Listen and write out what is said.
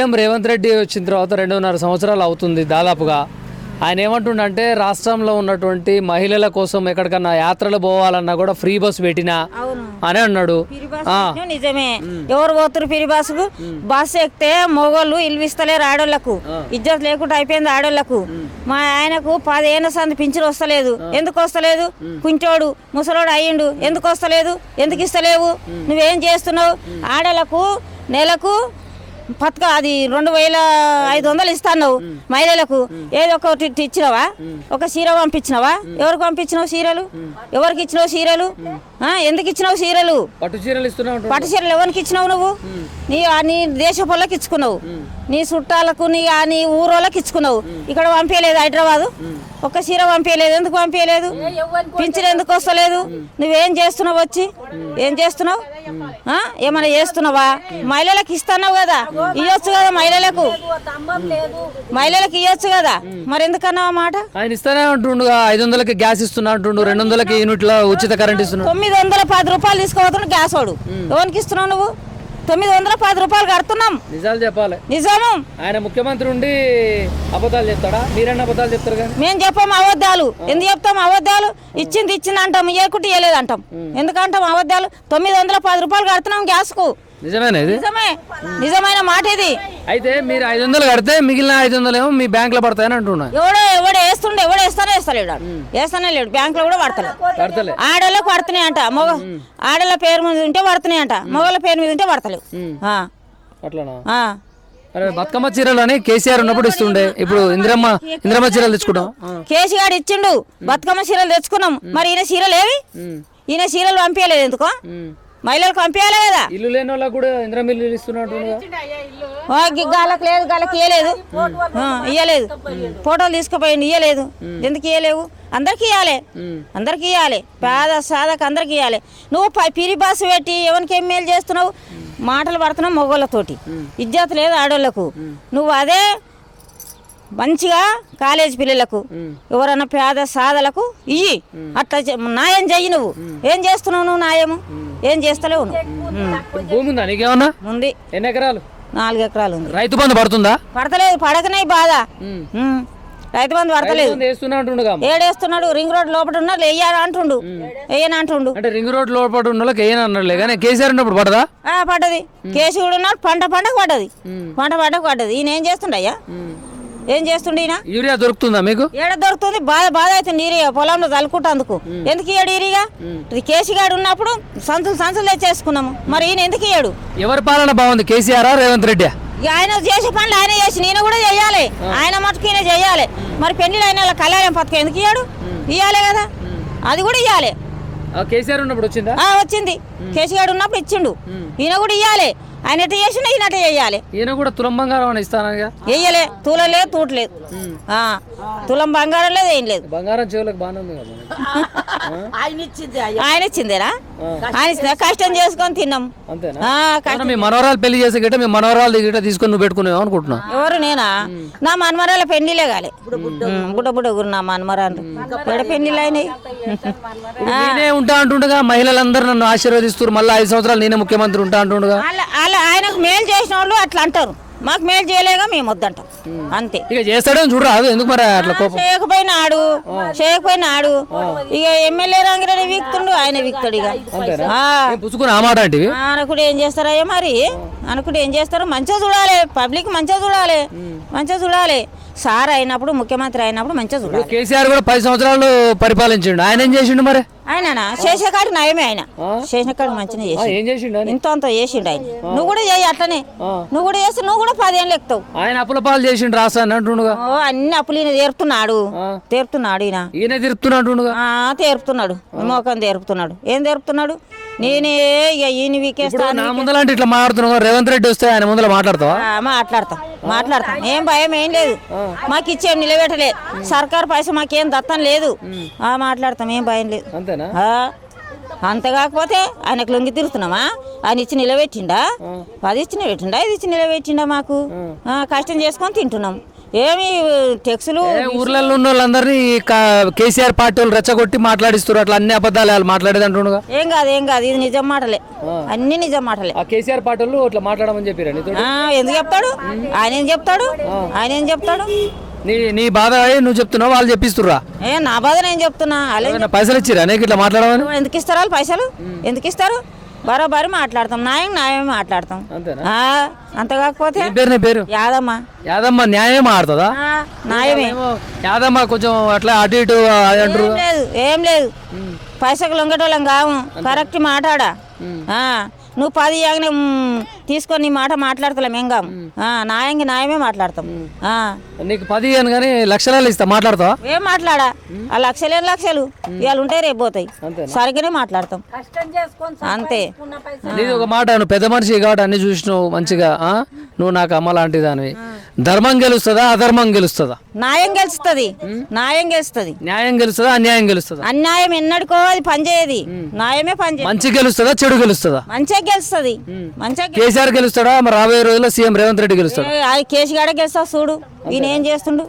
CM Revanth Reddy వచ్చిన తర్వాత రెండున్నర సంవత్సరాలు అవుతుంది దాదాపుగా. ఆయన ఏమంటుండంటే రాష్ట్రంలో ఉన్నటువంటి మహిళల కోసం ఎక్కడికన్నా యాత్రలు పోవాలన్నా కూడా ఫ్రీ బస్ పెట్టినా అవును. అని అన్నాడు. నిజమే. ఎవరు పోతురు పిరి బస్సుకు? బస్సు ఎక్కితే మొగోళ్ళు ఇల్విస్తలేరు ఆడోళ్ళకు ఇజ్జత్ లేకుండా అయిపోయింది ఆడోళ్ళకు మా ఆయనకు పదేళ్ళ సంది పింఛన్ వస్తలేదు. ఎందుకు వస్తలేదు? కుంచోడు ముసలోడు అయ్యిండు. ఎందుకు వస్తలేదు? ఎందుకు ఇస్తలేవు? నువ్వేం చేస్తున్నావు? ఆడోళ్ళకు నెలకు పథక అది రెండు వేల ఐదు వందలు ఇస్తాను మహిళలకు. ఏదో ఒకటి ఇచ్చినావా? ఒక చీర పంపించినావా? ఎవరికి పంపించినావు చీరలు? ఎవరికి ఇచ్చినావు చీరలు? ఎందుకు ఇచ్చినావు చీరలు? పట్టు చీరలు ఇస్తున్నా అంటుండు. పట్టు చీరలు ఎవరికి ఇచ్చినావు నువ్వు? నీ నీ దేశ పొలకి ఇచ్చుకున్నావు. నీ చుట్టాలకు నీ ఆ నీ ఊరోళ్ళకి ఇచ్చుకున్నావు. ఇక్కడ పంపించలేదు హైదరాబాదు. ఒక్క చీర పంపించలేదు. ఎందుకు పంపించలేదు? పింఛన్ ఎందుకు వస్తలేదు? నువ్వేం చేస్తున్నావు వచ్చి? ఏం చేస్తున్నావు? ఏమైనా చేస్తున్నావా? మహిళలకు ఇస్తున్నావు కదా. ఇవ్వచ్చు కదా మహిళలకు? మహిళలకు ఇవ్వచ్చు కదా? మరి ఎందుకన్నావు ఆ మాట? ఆయన ఇస్తానే అంటుండుగా ఐదు వందలకి గ్యాస్ ఇస్తున్నా అంటుండు రెండు వందలకి యూనిట్ల ఉచిత కరెంట్ ఇస్తున్నాడు తొమ్మిది వందల పది రూపాయలు తీసుకోవద్దు గ్యాస్ వాడు. ఎవరికి ఇస్తున్నావు నువ్వు? తొమ్మిది వందల పది రూపాయలు కడుతున్నాం. నిజాలు చెప్పాలి. నిజాము. ఆయన ముఖ్యమంత్రి ఉండి అబద్ధాలు చెప్తాడా? మీరన్నా అబద్ధాలు చెప్తారు కానీ. మేము చెప్పాము అబద్ధాలు. ఎందుకు చెప్తాం అబద్ధాలు? ఇచ్చింది ఇచ్చింది అంటాం. ఇవ్వకుంటే ఇవ్వలేదు అంటాం. ఎందుకంటాం అబద్ధాలు? తొమ్మిది వందల పది రూపాయలు కడుతున్నాం గ్యాస్కు. నిజమేనా ఇది? నిజమే. నిజమైన మాట ఇది. అయితే మీరు ఐదు వందలు కడితే మిగిలిన ఐదు వందలు ఏమో మీ బ్యాంకులో పడతాయని అంటున్నా. ఎవడో ఎవడో వేస్తుండే ఎవడో వేస్తానే వేస్తలేడు. వేస్తానే లేడు బ్యాంకులో కూడా పడతలేడు పడతలే. ఆడోళ్ళకి పడుతున్నాయి అంట. మగ ఆడోళ్ళ పేరు మీద ఉంటే పడుతున్నాయి అంట. మగవాళ్ళ పేరు మీద ఉంటే పడతలేవు. ఆ. అట్లానా? బతుకమ్మ చీరలు అని కేసీఆర్ ఉన్నప్పుడు ఇస్తుండే. ఇప్పుడు ఇందిరమ్మ ఇందిరమ్మ చీరలు తెచ్చుకుంటాం. కేసీగాడు ఇచ్చిండు. బతుకమ్మ చీరలు తెచ్చుకున్నాం. మరి ఈయన చీరలు ఏవి. ఈయన చీరలు పంపించలేదు ఎందుకో. మహిళలకు పంపించాలి కదా? ఇల్లు లేని వాళ్ళకి కూడా ఇందిరమ్మ ఇల్లు ఇస్తున్నట్టుగా ఆ, గి- గాళ్ళకి లేదు గాళ్ళకి ఇయ్యలేదు. ఆ, ఇయ్యలేదు. ఫోటోలు తీసుకుపోయింది ఇయ్యలేదు. ఎందుకు ఇయ్యలేవు? అందరికి ఇవ్వాలి అందరికి ఇవ్వాలి పేద సాదకు అందరికి ఇవ్వాలి నువ్వు పిరి బాసు పెట్టి ఎవరికి ఏం మేలు చేస్తున్నావు? మాటలు పడుతున్నావు మొగోళ్ళతోటి. ఇజ్జత్ లేదు ఆడోళ్ళకు. నువ్వు అదే మంచిగా కాలేజ్ పిల్లలకు ఎవరన్నా పేద సాదలకు ఇయ్యి. అట్లా న్యాయం చెయ్యి నువ్వు. ఏం చేస్తున్నావు నువ్వు న్యాయము? ఏం చేస్తలేవు భూమి ఉందా నీకేమన్నా? ఉంది. ఎన్ని ఎకరాలు? నాలుగు ఎకరాలు ఉంది. రైతు బంధు పడుతుందా? పడతలేదు పడకనే బాధ. రైతు బంధు పడతలేదు. ఏడేస్తున్నాడు రింగ్ రోడ్ లోపల ఉన్నాడు వెయ్యారా అంటుండు. వెయ్యని అంటుండు. అంటే రింగ్ రోడ్ లోపల ఉన్న వాళ్ళకి ఏం అన్నట్లే కానీ కేసీఆర్ ఉన్నప్పుడు పడదా? పడ్డది. కేసు కూడా ఉన్నాడు పంట పంటకు పడ్డది. పంట పంటకు పడ్డది. ఈయన ఏం చేస్తుండయ్యా? ఏం చేస్తుండే యూరియా దొరుకుతుందా మీకు? ఏడ దొరుకుతుంది? బాధ బాధ అవుతుంది ఈరియా పొలంలో తలుకుంటందుకు ఎందుకు ఇయ్యాడు ఈరిగా ఇది కేసీగాడు ఉన్నప్పుడు సంచులు సంచులు తెచ్చేసుకున్నాము. మరి ఈయన ఎందుకు ఇయ్యాడు? ఎవరి పాలన బాగుంది? కేసీఆర్ రేవంత్ రెడ్డి? ఆయన చేసే పనులు ఆయన చేసి నేను కూడా చెయ్యాలి. ఆయన మటుకు ఈయన చెయ్యాలి. మరి పెళ్ళి వాళ్ళ కళ్యాణం పథకం ఎందుకు ఇయ్యాడు? ఇయ్యాలి కదా. అది కూడా ఇయ్యాలి. కేసీఆర్ ఉన్నప్పుడు వచ్చిందా? వచ్చింది. కేసీగాడు ఉన్నప్పుడు ఇచ్చిండు. ఈయన కూడా ఇయ్యాలి. ఆయన ఎట్ట చేసిండు ఈయన అట్ట చెయ్యాలి ఈయన కూడా తులం బంగారం అని ఇస్తానగా వెయ్యలే తూలలేదు తూట్లేదు. ఆ, తులం బంగారం లేదు ఏం లేదు. బంగారం చెవులకు బాగానే ఉంది కదా ఆయన ఇచ్చిందేనా? ఆయన కష్టం చేసుకొని తిన్నాం. మీ మనవరాలు పెళ్ళి చేసే గిట్ట మీ మనవరాలు గిట్ట తీసుకొని నువ్వు అనుకుంటున్నా? ఎవరు నేనా? నా మనమరాల పెళ్ళిలే కాలే. బుడ్డ బుడ్డ గురు నా మనమరాలు పెళ్ళిళ్ళు అయినాయి నేనే ఉంటా అంటుండగా మహిళలందరూ నన్ను ఆశీర్వదిస్తారు మళ్ళీ ఐదు సంవత్సరాలు నేనే ముఖ్యమంత్రి ఉంటా అంటుండగా. వాళ్ళ ఆయనకు మేలు చేసిన వాళ్ళు అట్లా అంటారు. మాకు మేలు చేయలేగా మేము వద్దంటాం. అంతే. ఇక చేస్తాడేమో చూడరాదు ఎందుకు మరి అట్లా కోపం? చేయకపోయినాడు. చేయకపోయినాడు. ఇక ఎమ్మెల్యే రంగిరెడ్డి వీక్తుండు ఆయన వీక్తాడు ఇక. పుచ్చుకుని ఆ మాట అంటే అనుకుంటే ఏం చేస్తారయ్యా మరి? అనుకుంటే ఏం చేస్తారు మంచిగా చూడాలి. పబ్లిక్ మంచిగా చూడాలి. మంచిగా చూడాలి. సార్ అయినప్పుడు ముఖ్యమంత్రి అయినప్పుడు మంచిగా చూడాలి. కేసీఆర్ కూడా పది సంవత్సరాలు పరిపాలించిండు. ఆయన ఏం చేసిండు మరి? ఆయననా? చేసేకాడికి నయమే ఆయన. చేసేకాడికి మంచిగా చేసి ఇంత అంత చేసిండు ఆయన. నువ్వు కూడా చేయి అట్లనే. నువ్వు కూడా చేస్తే నువ్వు కూడా పదేళ్ళు ఎక్కుతావు. ఆయన అప్పుల పాలు చేసిండు అంటుండగా. ఓ అన్ని అప్పులు ఈయన తీరుతున్నాడు. తీరుతున్నాడు ఈయన. ఈయన తిరుపుతున్నా అంటుండగా. ఆ, తీరుపుతున్నాడు మోకం తీరుపుతున్నాడు ఏం తీరుపుతున్నాడు నేనే ఈయన వీకేస్తాను నా ముందలాంటి ఇట్లా మాట్లాడుతున్నావు రేవంత్ రెడ్డి వస్తే ఆయన ముందర మాట్లాడతావా? మాట్లాడతాం. మాట్లాడతాం. ఏం భయం ఏం లేదు. మాకు ఇచ్చేం నిలబెట్టలే. సర్కారు పైసా మాకేం దత్తం లేదు. ఆ మాట్లాడతాం. ఏం భయం లేదు. అంతేనా? అంత కాకపోతే ఆయనకు లొంగి తిరుగుతున్నామా ఆయన ఇచ్చి నిలబెట్టిండా? అది ఇచ్చి నిలబెట్టిండా? ఇది ఇచ్చి నిలబెట్టిండా మాకు? ఆ, కష్టం చేసుకొని తింటున్నాం. ఏమి టెక్సులు ఏ ఊర్లలో ఉన్న వాళ్ళందరినీ కేసీఆర్ పార్టీ వాళ్ళు రెచ్చగొట్టి మాట్లాడిస్తారు అట్లా అన్ని అబద్ధాలు వాళ్ళు మాట్లాడేది అంటుండగా. ఏం కాదు ఏం కాదు. ఇది నిజం మాటలే. అన్ని నిజం మాటలే. ఆ కేసీఆర్ పార్టీ వాళ్ళు అట్లా మాట్లాడమని చెప్పారు ఎందుకు చెప్తాడు? ఆయన ఏం చెప్తాడు? ఆయన ఏం చెప్తాడు? నీ నీ బాధ నువ్వు చెప్తున్నావు వాళ్ళు చెప్పిస్తుర్రా. ఏ నా బాధ నేను చెప్తున్నా. అలాగే పైసలు ఇచ్చిరా నీకు ఇట్లా మాట్లాడమని? ఎందుకు ఇస్తారు వాళ్ళు పైసలు? ఎందుకు ఇస్తారు? బరోబరి మాట్లాడతాం. న్యాయం న్యాయమే మాట్లాడతాం. అంత కాకపోతే పేరు నీ పేరు? యాదమ్మ. యాదమ్మ న్యాయం ఆడుతుందా న్యాయమే. యాదమ్మ కొంచెం అట్లా అటు ఇటు అంటారు. ఏం లేదు ఏం లేదు. పైసకు లొంగటోళ్ళం కావు కరెక్ట్ మాట్లాడా? ఆ, నువ్వు పది ఇయ్యగానే, మ్, తీసుకొని నీ మాట మాట్లాడతలేం ఏం కాము ఆ, న్యాయంగా న్యాయమే మాట్లాడతాం. ఆ. నీకు పది అని కానీ లక్షలలో ఇస్తా మాట్లాడతావా? ఏం మాట్లాడా? ఆ లక్షలు ఏం లక్షలు? ఇవాళ ఉంటే రేపు పోతాయి? సరిగ్గానే మాట్లాడతాం. అంతే. నీది ఒక మాట నువ్వు పెద్ద మనిషి కాబట్టి అన్ని చూసినావు మంచిగా ఆ? నువ్వు నాకు అమ్మ లాంటి దానివి ధర్మం గెలుస్తుందా అధర్మం గెలుస్తుందా? న్యాయం గెలుస్తుంది. న్యాయం గెలుస్తుంది. న్యాయం గెలుస్తుందా అన్యాయం గెలుస్తుందా? అన్యాయం ఎన్నడికో అది పనిచేయదు న్యాయమే పనిచేయదు మంచి గెలుస్తుందా చెడు గెలుస్తుందా? మంచిగా గెలుస్తుంది. మంచిగా కేసీఆర్ గెలుస్తాడా? మరి రాబోయే రోజుల్లో సీఎం రేవంత్ రెడ్డి గెలుస్తాడు? ఏ, ఆ కేసు గాడ గెలుస్తా చూడు. ఈయన ఏం చేస్తుండు?